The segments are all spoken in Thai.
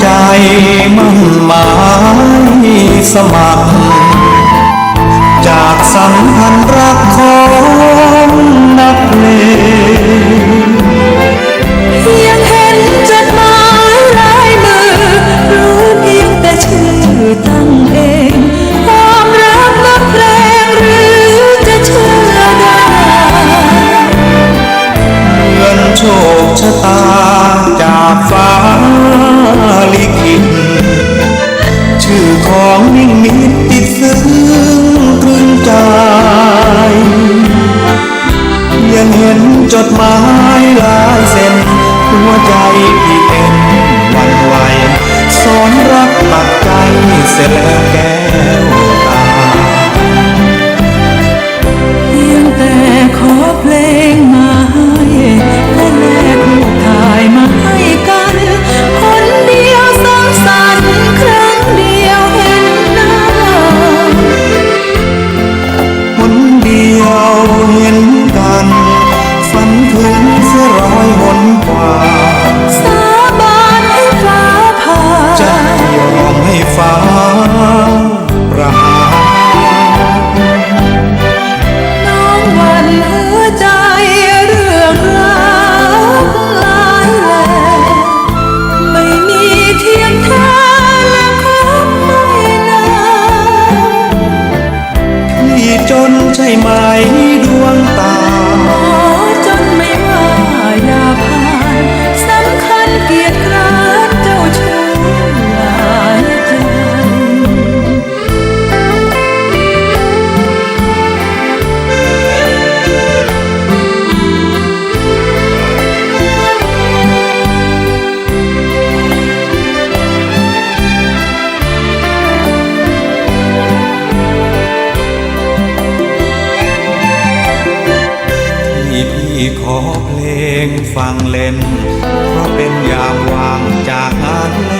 ใจมั่นหมายสมัคร จากสังฆ myself จนใช่ไหมดวงตา ขอเพลงฟังเล่น เพราะเป็นยามว่างจากงานเล่น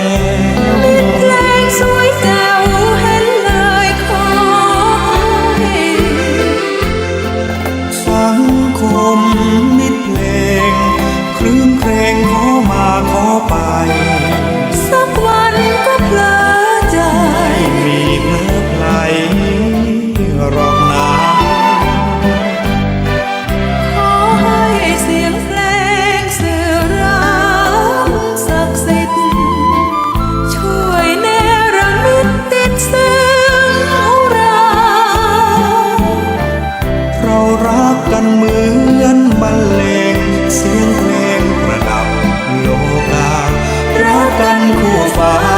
รักกันเหมือนบรรเลงเสียงเพลงประดับโลการักกันคู่ฟ้า